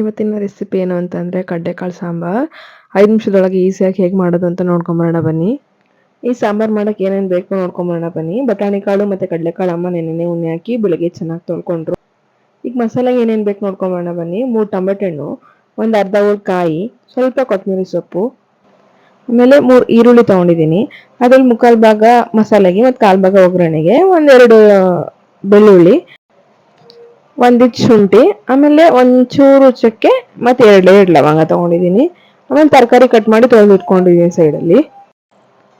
ಇವತ್ತಿನ ರೆಸಿಪಿ ಏನು ಅಂತಂದರೆ ಕಡ್ಲೆಕಾಳು ಸಾಂಬಾರ್. ಐದು ನಿಮಿಷದೊಳಗೆ ಈಸಿಯಾಗಿ ಹೇಗೆ ಮಾಡೋದು ಅಂತ ನೋಡ್ಕೊಂಬರೋಣ ಬನ್ನಿ. ಈ ಸಾಂಬಾರು ಮಾಡೋಕೆ ಏನೇನು ಬೇಕು ನೋಡ್ಕೊಂಬರೋಣ ಬನ್ನಿ. ಬಟಾಣಿ ಕಾಳು ಮತ್ತು ಕಡಲೆಕಾಳು ಅಮ್ಮ ನೆನೆ ಉಣ್ಣೆ ಹಾಕಿ ಬೆಳಗ್ಗೆ ಚೆನ್ನಾಗಿ ತೊಳ್ಕೊಂಡ್ರು. ಈಗ ಮಸಾಲೆ ಏನೇನು ಬೇಕು ನೋಡ್ಕೊಂಬರೋಣ ಬನ್ನಿ. ಮೂರು ಟೊಮೆಟೊ ಹಣ್ಣು, ಒಂದು ಅರ್ಧ ಹೋಳು ಕಾಯಿ, ಸ್ವಲ್ಪ ಕೊತ್ತಂಬರಿ ಸೊಪ್ಪು, ಆಮೇಲೆ ಮೂರು ಈರುಳ್ಳಿ ತೊಗೊಂಡಿದ್ದೀನಿ ಅದ್ರಲ್ಲಿ ಮುಕ್ಕಾಲು ಭಾಗ ಮಸಾಲೆಗೆ ಮತ್ತು ಕಾಲು ಭಾಗ ಒಗ್ಗರಣೆಗೆ ಒಂದೆರಡು ಬೆಳ್ಳುಳ್ಳಿ. ಒಂದಿಷ್ಟು ಶುಂಠಿ, ಆಮೇಲೆ ಒಂಚೂರು ಚಕ್ಕೆ ಮತ್ತೆ ಎರಡು ಎರಡು ಲವಂಗ ತಗೊಂಡಿದ್ದೀನಿ ಆಮೇಲೆ ತರಕಾರಿ ಕಟ್ ಮಾಡಿ ತೊಳೆದು ಇಟ್ಕೊಂಡಿದ್ದೀನಿ ಸೈಡಲ್ಲಿ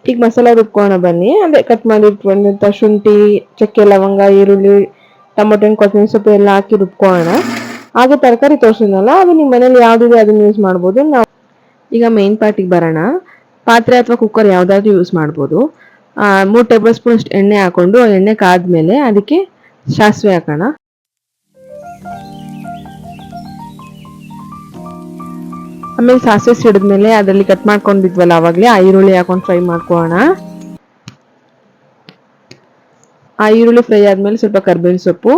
ಈಗ ಮಸಾಲ ರುಬ್ಕೋಣ ಬನ್ನಿ. ಅದೇ ಕಟ್ ಮಾಡಿ ಇಟ್ಕೊಂಡಿದ್ದ ಶುಂಠಿ, ಚಕ್ಕೆ, ಲವಂಗ, ಈರುಳ್ಳಿ, ಟೊಮೊಟೊ, ಕೊತ್ತಂಬರಿ ಸೊಪ್ಪು ಎಲ್ಲ ಹಾಕಿ ರುಬ್ಕೋಣ. ಹಾಗೆ ತರಕಾರಿ ತೋರಿಸಿದ್ನಲ್ಲ, ಅದು ನಿಮ್ಮ ಮನೇಲಿ ಯಾವುದಿದೆ ಅದನ್ನು ಯೂಸ್ ಮಾಡ್ಬೋದು. ನಾವು ಈಗ ಮೇನ್ ಪಾರ್ಟಿಗೆ ಬರೋಣ. ಪಾತ್ರೆ ಅಥವಾ ಕುಕ್ಕರ್ ಯಾವುದಾದ್ರೂ ಯೂಸ್ ಮಾಡ್ಬೋದು. ಮೂರು ಟೇಬಲ್ ಸ್ಪೂನ್ ಎಣ್ಣೆ ಹಾಕೊಂಡು, ಎಣ್ಣೆ ಕಾದ್ಮೇಲೆ ಅದಕ್ಕೆ ಸಾಸಿವೆ ಹಾಕೋಣ. ಆಮೇಲೆ ಸಾಸಿವೆ ಸಿಡಿದ್ಮೇಲೆ ಅದರಲ್ಲಿ ಕಟ್ ಮಾಡ್ಕೊಂಡಿದ್ವಲ್ಲ ಅವಾಗಲೇ, ಆ ಈರುಳ್ಳಿ ಹಾಕೊಂಡು ಫ್ರೈ ಮಾಡ್ಕೊಳ್ಳೋಣ ಆ ಈರುಳ್ಳಿ ಫ್ರೈ ಆದಮೇಲೆ ಸ್ವಲ್ಪ ಕರ್ಬೇವಿನ ಸೊಪ್ಪು.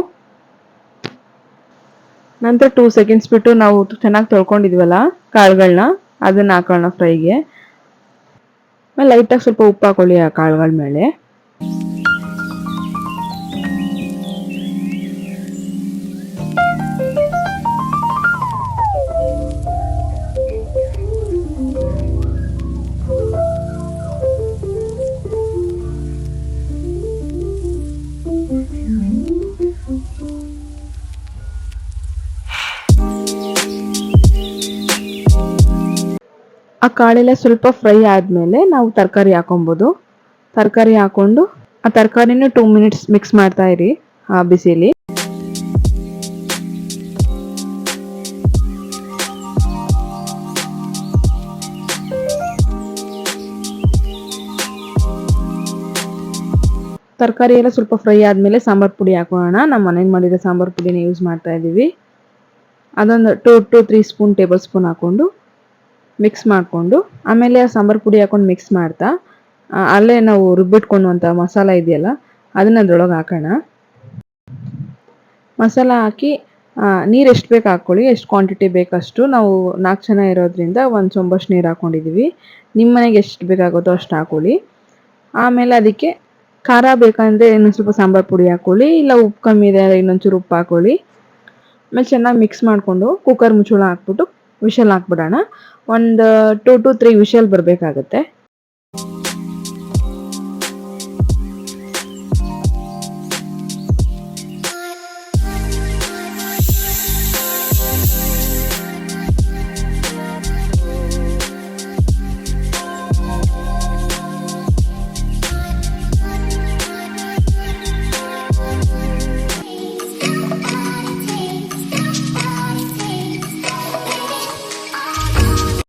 ನಂತರ ಟೂ ಸೆಕೆಂಡ್ಸ್ ಬಿಟ್ಟು ನಾವು ಚೆನ್ನಾಗಿ ತೊಳ್ಕೊಂಡಿದ್ವಲ್ಲ ಕಾಳುಗಳನ್ನ ಅದನ್ನ ಹಾಕೋಣ ಫ್ರೈಗೆ ಲೈಟಾಗಿ ಸ್ವಲ್ಪ ಉಪ್ಪು ಹಾಕೊಳ್ಳಿ ಆ ಕಾಳುಗಳ ಮೇಲೆ ಆ ಕಾಳೆಲ್ಲ ಸ್ವಲ್ಪ ಫ್ರೈ ಆದಮೇಲೆ ನಾವು ತರಕಾರಿ ಹಾಕೊಬೋದು. ತರಕಾರಿ ಹಾಕೊಂಡು ಆ ತರಕಾರಿನೂ ಟೂ ಮಿನಿಟ್ಸ್ ಮಿಕ್ಸ್ ಮಾಡ್ತಾ ಇರಿ ಆ ಬಿಸಿಲಿ. ತರಕಾರಿ ಎಲ್ಲ ಸ್ವಲ್ಪ ಫ್ರೈ ಆದಮೇಲೆ ಸಾಂಬಾರು ಪುಡಿ ಹಾಕೋಣ. ನಮ್ಮ ಮನೇಲಿ ಮಾಡಿರೋ ಸಾಂಬಾರು ಪುಡಿನ ಯೂಸ್ ಮಾಡ್ತಾ ಇದ್ದೀವಿ ಅದೊಂದು two to three spoon tablespoon ಹಾಕ್ಕೊಂಡು ಮಿಕ್ಸ್ ಮಾಡಿಕೊಂಡು, ಆಮೇಲೆ ಆ ಸಾಂಬಾರು ಪುಡಿ ಹಾಕೊಂಡು ಮಿಕ್ಸ್ ಮಾಡ್ತಾ ಅಲ್ಲೇ ನಾವು ರುಬ್ಬಿಟ್ಕೊಂಡುವಂಥ ಮಸಾಲ ಇದೆಯಲ್ಲ, ಅದನ್ನ ಅದ್ರೊಳಗೆ ಹಾಕೋಣ. ಮಸಾಲ ಹಾಕಿ ನೀರು ಎಷ್ಟು ಬೇಕು ಹಾಕ್ಕೊಳ್ಳಿ ಎಷ್ಟು ಕ್ವಾಂಟಿಟಿ ಬೇಕಷ್ಟು. ನಾವು ನಾಲ್ಕು ಜನ ಇರೋದ್ರಿಂದ ಒಂದು ಚೊಂಬಷ್ಟು ನೀರು ಹಾಕ್ಕೊಂಡಿದ್ದೀವಿ ನಿಮ್ಮ ಮನೆಗೆ ಎಷ್ಟು ಬೇಕಾಗುತ್ತೋ ಅಷ್ಟು ಹಾಕ್ಕೊಳ್ಳಿ ಆಮೇಲೆ ಅದಕ್ಕೆ ಖಾರ ಬೇಕಂದರೆ ಇನ್ನೊಂದು ಸ್ವಲ್ಪ ಸಾಂಬಾರು ಪುಡಿ ಹಾಕ್ಕೊಳ್ಳಿ ಇಲ್ಲ ಉಪ್ಪು ಕಮ್ಮಿ ಇದೆ ಇನ್ನೊಂಚೂರು ಉಪ್ಪು ಹಾಕ್ಕೊಳ್ಳಿ ಆಮೇಲೆ ಚೆನ್ನಾಗಿ ಮಿಕ್ಸ್ ಮಾಡಿಕೊಂಡು ಕುಕ್ಕರ್ ಮುಚ್ಚಳ ಹಾಕ್ಬಿಟ್ಟು ವಿಷಲ್ ಹಾಕ್ಬಿಡೋಣ. ಒಂದು ಟೂ ಟು ತ್ರೀ ವಿಷಲ್ ಬರಬೇಕಾಗತ್ತೆ.